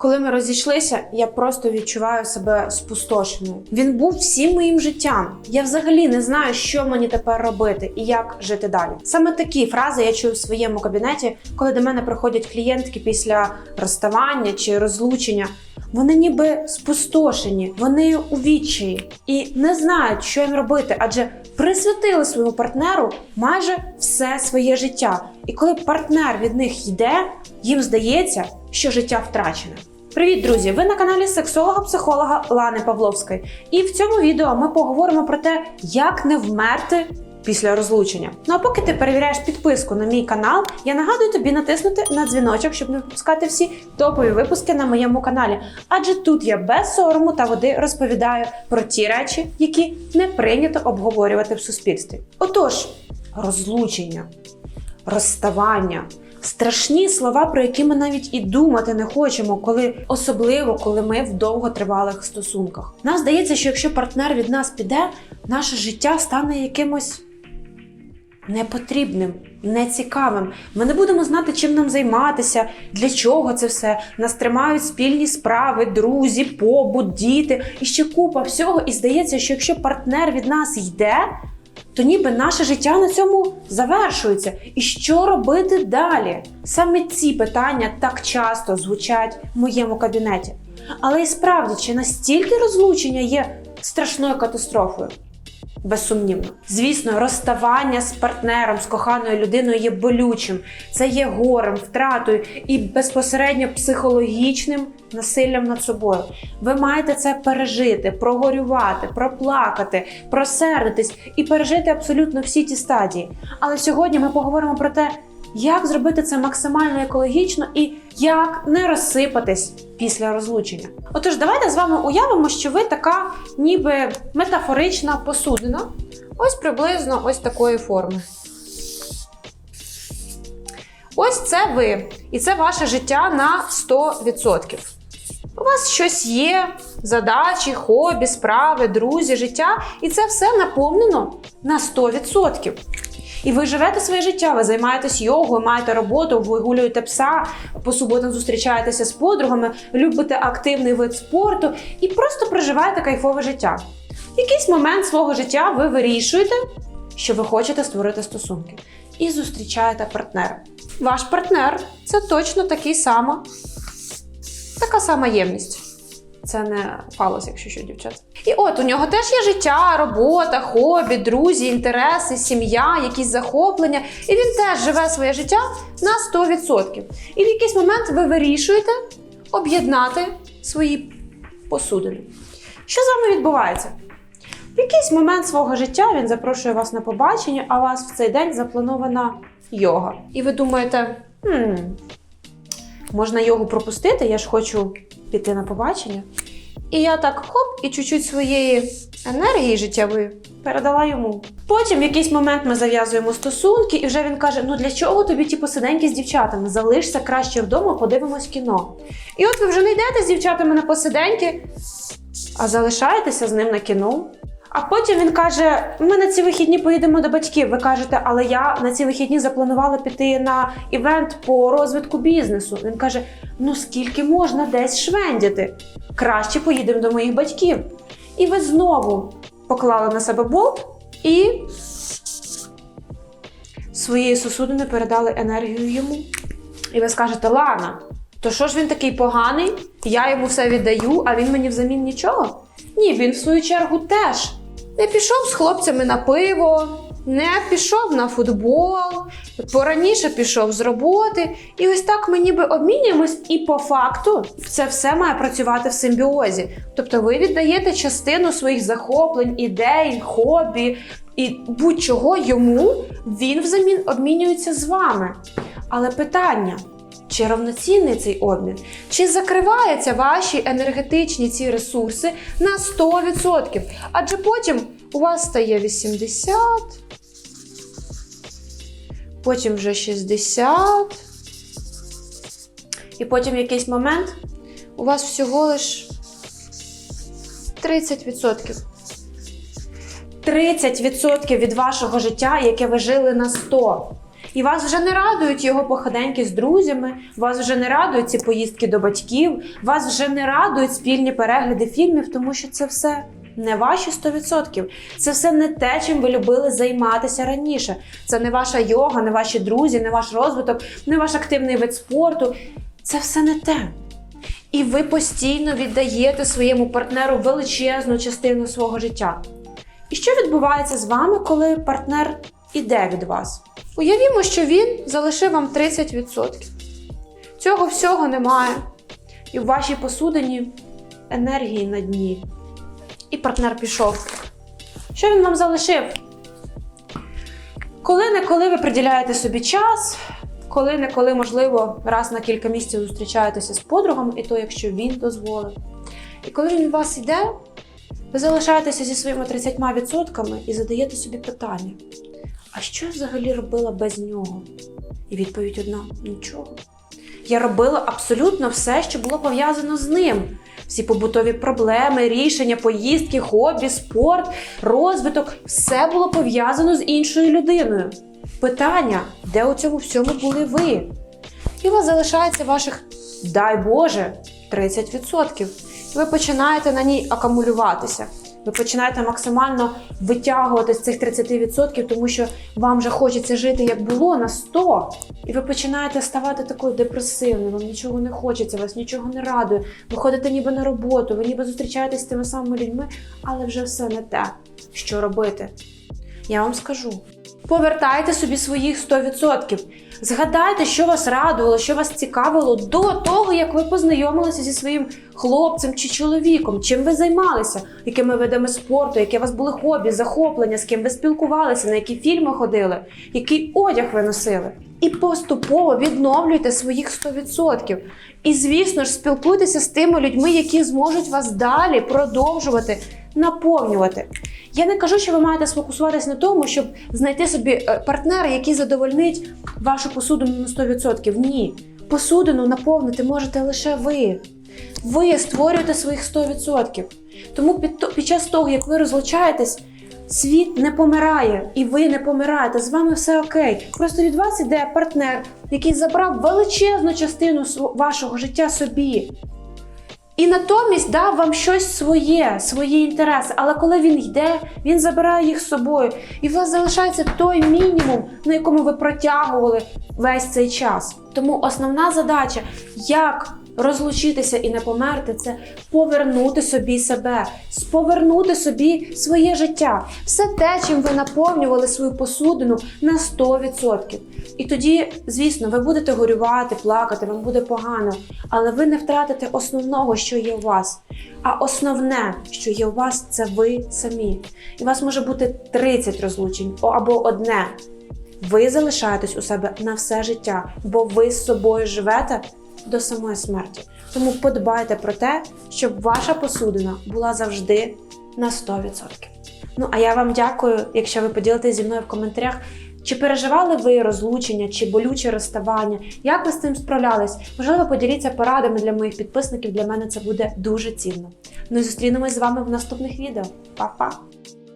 Коли ми розійшлися, я просто відчуваю себе спустошеною. Він був всім моїм життям. Я взагалі не знаю, що мені тепер робити і як жити далі. Саме такі фрази я чую в своєму кабінеті, коли до мене приходять клієнтки після розставання чи розлучення. Вони ніби спустошені, вони у відчаї і не знають, що їм робити, адже присвятили своєму партнеру майже все своє життя. І коли партнер від них йде, їм здається, що життя втрачене. Привіт, друзі! Ви на каналі сексолога-психолога Лани Павловської. І в цьому відео ми поговоримо про те, як не вмерти після розлучення. Ну а поки ти перевіряєш підписку на мій канал, я нагадую тобі натиснути на дзвіночок, щоб не пропускати всі топові випуски на моєму каналі. Адже тут я без сорому та води розповідаю про ті речі, які не прийнято обговорювати в суспільстві. Отож, розлучення, розставання. Страшні слова, про які ми навіть і думати не хочемо, коли особливо коли ми в довготривалих стосунках. Нам здається, що якщо партнер від нас піде, наше життя стане якимось непотрібним, нецікавим. Ми не будемо знати, чим нам займатися, для чого це все. Нас тримають спільні справи, друзі, побут, діти і ще купа всього. І здається, що якщо партнер від нас йде, то ніби наше життя на цьому завершується. І що робити далі? Саме ці питання так часто звучать в моєму кабінеті. Але і справді, чи настільки розлучення є страшною катастрофою? Безсумнівно. Звісно, розставання з партнером, з коханою людиною є болючим. Це є горем, втратою і безпосередньо психологічним насиллям над собою. Ви маєте це пережити, прогорювати, проплакати, просердитись і пережити абсолютно всі ті стадії. Але сьогодні ми поговоримо про те, як зробити це максимально екологічно і як не розсипатись після розлучення. Отож, давайте з вами уявимо, що ви така, ніби метафорична посудина. Ось приблизно ось такої форми. Ось це ви. І це ваше життя на 100%. У вас щось є, задачі, хобі, справи, друзі, життя, і це все наповнено на 100%. І ви живете своє життя, ви займаєтесь йогою, маєте роботу, вигулюєте пса, по суботам зустрічаєтеся з подругами, любите активний вид спорту і просто проживаєте кайфове життя. В якийсь момент свого життя ви вирішуєте, що ви хочете створити стосунки, і зустрічаєте партнера. Ваш партнер це точно такий сама, така сама ємність. Це не фалос, якщо що, дівчат. І от у нього теж є життя, робота, хобі, друзі, інтереси, сім'я, якісь захоплення. І він теж живе своє життя на 100%. І в якийсь момент ви вирішуєте об'єднати свої посудини. Що з вами відбувається? В якийсь момент свого життя він запрошує вас на побачення, а у вас в цей день запланована йога. І ви думаєте, хм, можна йогу пропустити, я ж хочу піти на побачення. І я так хоп, і чуть-чуть своєї енергії життєвої передала йому. Потім в якийсь момент ми зав'язуємо стосунки, і вже він каже: Ну для чого тобі ті посиденьки з дівчатами? Залишся краще вдома, подивимось кіно. І от ви вже не йдете з дівчатами на посиденьки, а залишаєтеся з ним на кіно. А потім він каже: Ми на ці вихідні поїдемо до батьків. Ви кажете, але я на ці вихідні запланувала піти на івент по розвитку бізнесу. Він каже: Ну скільки можна десь швендяти? Краще поїдемо до моїх батьків. І ви знову поклали на себе болт і своєї сосудини передали енергію йому. І ви скажете, Лана, то що ж він такий поганий? Я йому все віддаю, а він мені взамін нічого? Ні, він в свою чергу теж не пішов з хлопцями на пиво, не пішов на футбол, пораніше пішов з роботи. І ось так ми ніби обмінюємось, і по факту це все має працювати в симбіозі. Тобто ви віддаєте частину своїх захоплень, ідей, хобі і будь-чого йому, він взамін обмінюється з вами. Але питання. Чи равноцінний цей обмін? Чи закриваються ваші енергетичні ці ресурси на 100%? Адже потім у вас стає 80, потім вже 60, і потім в якийсь момент у вас всього лиш 30%. 30% від вашого життя, яке ви жили на 100%. І вас вже не радують його походеньки з друзями, вас вже не радують ці поїздки до батьків, вас вже не радують спільні перегляди фільмів, тому що це все не ваші 100%. Це все не те, чим ви любили займатися раніше. Це не ваша йога, не ваші друзі, не ваш розвиток, не ваш активний вид спорту. Це все не те. І ви постійно віддаєте своєму партнеру величезну частину свого життя. І що відбувається з вами, коли партнер іде від вас? Уявімо, що він залишив вам 30%. Цього всього немає. І в вашій посудині енергії на дні. І партнер пішов. Що він вам залишив? Коли-неколи ви приділяєте собі час, коли-неколи, можливо, раз на кілька місяців зустрічаєтеся з подругами, і то, якщо він дозволив. І коли він від вас йде, ви залишаєтеся зі своїми 30% і задаєте собі питання: а що я взагалі робила без нього? І відповідь одна: нічого. Я робила абсолютно все, що було пов'язано з ним. Всі побутові проблеми, рішення, поїздки, хобі, спорт, розвиток все було пов'язано з іншою людиною. Питання, де у цьому всьому були ви? І у вас залишається ваших, дай Боже, 30%. І ви починаєте на ній акумулюватися. Ви починаєте максимально витягувати з цих 30%, тому що вам вже хочеться жити як було на 100. І ви починаєте ставати такою депресивною, вам нічого не хочеться, вас нічого не радує. Ви ходите ніби на роботу, ви ніби зустрічаєтесь з тими самими людьми, але вже все не те. Що робити? Я вам скажу. Повертайте собі своїх 100%. Згадайте, що вас радувало, що вас цікавило до того, як ви познайомилися зі своїм хлопцем чи чоловіком, чим ви займалися, якими видами спорту, яке у вас були хобі, захоплення, з ким ви спілкувалися, на які фільми ходили, який одяг ви носили. І поступово відновлюйте своїх 100%. І, звісно ж, спілкуйтеся з тими людьми, які зможуть вас далі продовжувати наповнювати. Я не кажу, що ви маєте сфокусуватися на тому, щоб знайти собі е, партнера, який задовольнить вашу посудину на 100%. Ні. Посудину наповнити можете лише ви. Ви створюєте своїх 100%. Тому під, під час того, як ви розлучаєтесь, світ не помирає, і ви не помираєте. З вами все окей. Просто від вас іде партнер, який забрав величезну частину вашого життя собі. І натомість дав вам щось своє, свої інтереси. Але коли він йде, він забирає їх з собою. І у вас залишається той мінімум, на якому ви протягували весь цей час. Тому основна задача, як розлучитися і не померти, це повернути собі себе, повернути собі своє життя. Все те, чим ви наповнювали свою посудину на 100%. І тоді, звісно, ви будете горювати, плакати, вам буде погано, але ви не втратите основного, що є у вас. А основне, що є у вас, це ви самі. І у вас може бути 30 розлучень або одне. Ви залишаєтесь у себе на все життя, бо ви з собою живете до самої смерті. Тому подбайте про те, щоб ваша посудина була завжди на 100%. Ну а я вам дякую, якщо ви поділитесь зі мною в коментарях. Чи переживали ви розлучення, чи болюче розставання? Як ви з цим справлялись? Можливо, поділіться порадами для моїх підписників. Для мене це буде дуже цінно. Ну і зустрінемось з вами в наступних відео. Па-па!